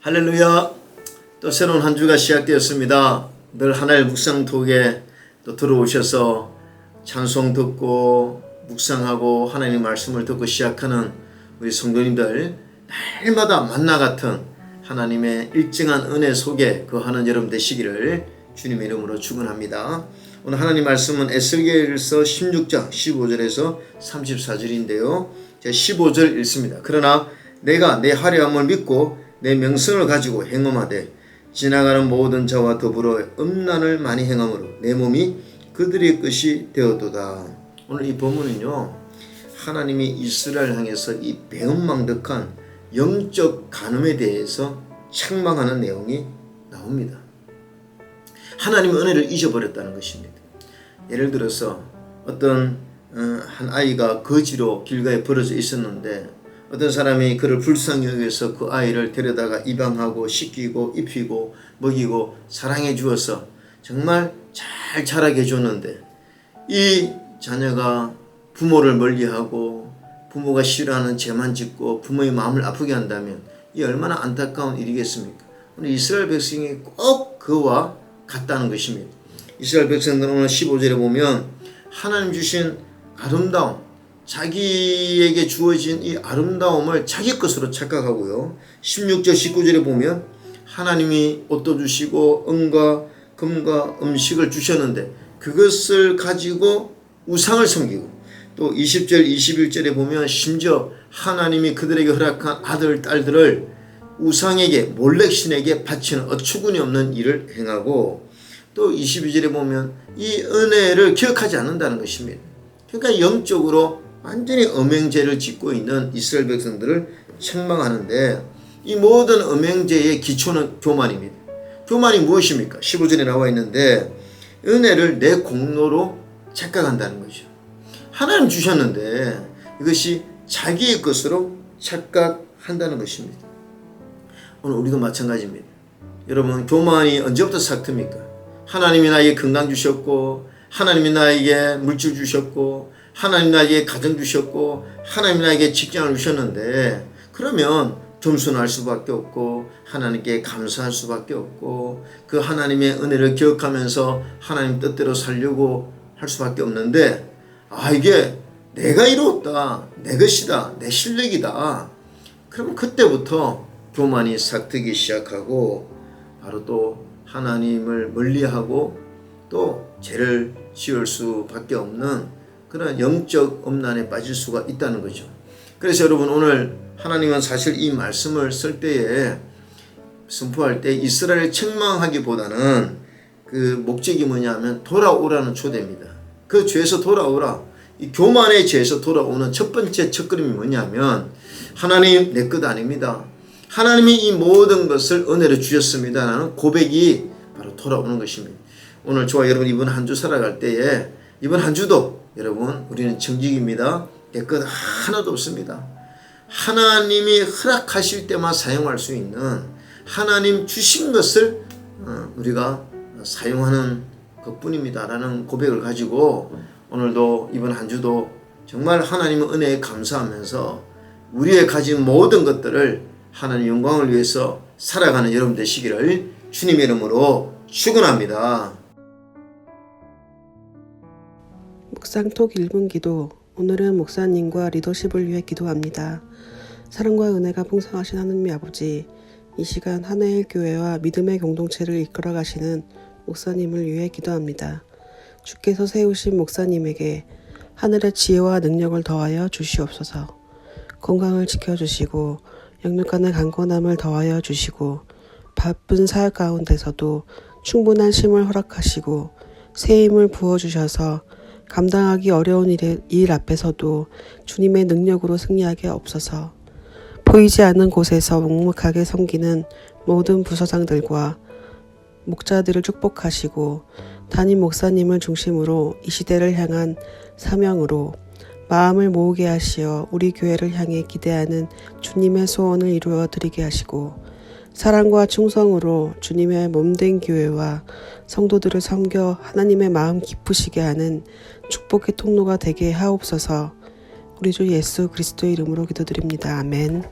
할렐루야. 또 새로운 한 주가 시작되었습니다. 늘 하나의 묵상톡에 또 들어오셔서 찬송 듣고 묵상하고 하나님 말씀을 듣고 시작하는 우리 성도님들 날마다 만나 같은 하나님의 일정한 은혜 속에 거하는 여러분 되시기를 주님의 이름으로 축원합니다. 오늘 하나님 말씀은 에스겔서 16장 15절에서 34절인데요. 제가 15절 읽습니다. 그러나 내가 내 화려함을 믿고 내 명성을 가지고 행음하되 지나가는 모든 자와 더불어 음란을 많이 행함으로 내 몸이 그들의 것이 되었도다. 오늘 이 본문은요. 하나님이 이스라엘 향해서 이 배은망덕한 영적 간음에 대해서 책망하는 내용이 나옵니다. 하나님의 은혜를 잊어버렸다는 것입니다. 예를 들어서 어떤 어, 한 아이가 거지로 길가에 벌어져 있었는데 어떤 사람이 그를 불쌍히 여겨서 그 아이를 데려다가 입양하고 씻기고 입히고 먹이고 사랑해 주어서 정말 잘 자라게 해줬는데 이 자녀가 부모를 멀리하고 부모가 싫어하는 죄만 짓고 부모의 마음을 아프게 한다면 이 얼마나 안타까운 일이겠습니까? 이스라엘 백성이 꼭 그와 같다는 것입니다. 이스라엘 백성들은 오늘 15절에 보면 하나님 주신 아름다움, 자기에게 주어진 이 아름다움을 자기 것으로 착각하고요. 16절 19절에 보면 하나님이 옷도 주시고 은과 금과 음식을 주셨는데 그것을 가지고 우상을 섬기고 또 20절 21절에 보면 심지어 하나님이 그들에게 허락한 아들 딸들을 우상에게 몰렉신에게 바치는 어처구니 없는 일을 행하고 또 22절에 보면 이 은혜를 기억하지 않는다는 것입니다. 그러니까 영적으로 완전히 음행죄를 짓고 있는 이스라엘 백성들을 책망하는데 이 모든 음행죄의 기초는 교만입니다. 교만이 무엇입니까? 15절에 나와 있는데 은혜를 내 공로로 착각한다는 거죠. 하나님 주셨는데 이것이 자기의 것으로 착각한다는 것입니다. 오늘 우리도 마찬가지입니다. 여러분 교만이 언제부터 삭듭니까? 하나님이 나에게 건강 주셨고 하나님이 나에게 물질 주셨고 하나님 나에게 가정 주셨고 하나님 나에게 직장을 주셨는데 그러면 겸손할 수밖에 없고 하나님께 감사할 수밖에 없고 그 하나님의 은혜를 기억하면서 하나님 뜻대로 살려고 할 수밖에 없는데 아 이게 내가 이루었다 내 것이다 내 실력이다 그러면 그때부터 교만이 삭트기 시작하고 바로 또 하나님을 멀리하고 또 죄를 지을 수밖에 없는 그런 영적 엄난에 빠질 수가 있다는 거죠. 그래서 여러분 오늘 하나님은 사실 이 말씀을 쓸 때에 선포할 때 이스라엘 책망하기보다는 그 목적이 뭐냐면 돌아오라는 초대입니다. 그 죄에서 돌아오라. 이 교만의 죄에서 돌아오는 첫 번째 첫걸음이 뭐냐면 하나님 내 것 아닙니다. 하나님이 이 모든 것을 은혜로 주셨습니다 라는 고백이 바로 돌아오는 것입니다. 오늘 저와 여러분 이번 한 주 살아갈 때에 이번 한 주도 여러분 우리는 정직입니다. 내것 하나도 없습니다. 하나님이 허락하실 때만 사용할 수 있는 하나님 주신 것을 어, 우리가 사용하는 것뿐입니다라는 고백을 가지고 오늘도 이번 한 주도 정말 하나님의 은혜에 감사하면서 우리의 가진 모든 것들을 하나님 영광을 위해서 살아가는 여러분 되시기를 주님의 이름으로 축원합니다. 묵상톡 1분 기도 오늘은 목사님과 리더십을 위해 기도합니다. 사랑과 은혜가 풍성하신 하느님 아버지 이 시간 하나의 교회와 믿음의 공동체를 이끌어 가시는 목사님을 위해 기도합니다. 주께서 세우신 목사님에게 하늘의 지혜와 능력을 더하여 주시옵소서. 건강을 지켜주시고 영육간의 강건함을 더하여 주시고 바쁜 사역 가운데서도 충분한 쉼을 허락하시고 새 힘을 부어주셔서 감당하기 어려운 일, 일 앞에서도 주님의 능력으로 승리하게 없어서 보이지 않는 곳에서 묵묵하게 섬기는 모든 부서장들과 목자들을 축복하시고 담임 목사님을 중심으로 이 시대를 향한 사명으로 마음을 모으게 하시어 우리 교회를 향해 기대하는 주님의 소원을 이루어 드리게 하시고 사랑과 충성으로 주님의 몸된 교회와 성도들을 섬겨 하나님의 마음 기쁘시게 하는 축복의 통로가 되게 하옵소서. 우리 주 예수 그리스도의 이름으로 기도드립니다. 아멘.